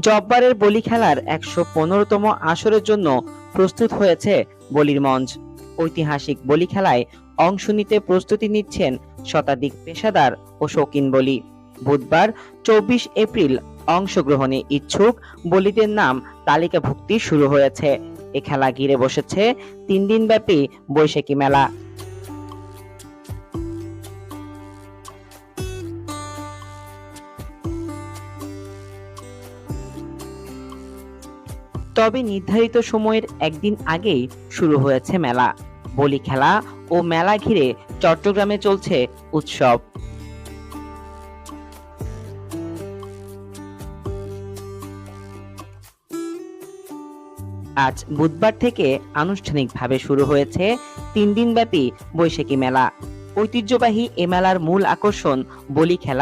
জব্বারের বলি খেলার একশো পনেরোতম আসরের জন্য প্রস্তুত হয়েছে বলির মঞ্চ। ঐতিহাসিক বলি খেলায় অংশ নিতে প্রস্তুতি নিচ্ছেন শতাধিক পেশাদার ও শৌখিন বলি। বুধবার চব্বিশ এপ্রিল অংশগ্রহণে ইচ্ছুক বলিদের নাম তালিকাভুক্তি শুরু হয়েছে। এ খেলা ঘিরে বসেছে তিন দিনব্যাপী বৈশাখী মেলা। তবে নির্ধারিত সময়ের একদিন আগেই শুরু হয়েছে মেলা। বলি খেলা ও মেলা ঘিরে চট্টগ্রামে চলছে উৎসব। আজ বুধবার থেকে আনুষ্ঠানিকভাবে শুরু হয়েছে তিন দিনব্যাপী বৈশাখী মেলা। ঐতিহ্যবাহী এ মেলার মূল আকর্ষণ বলি খেলা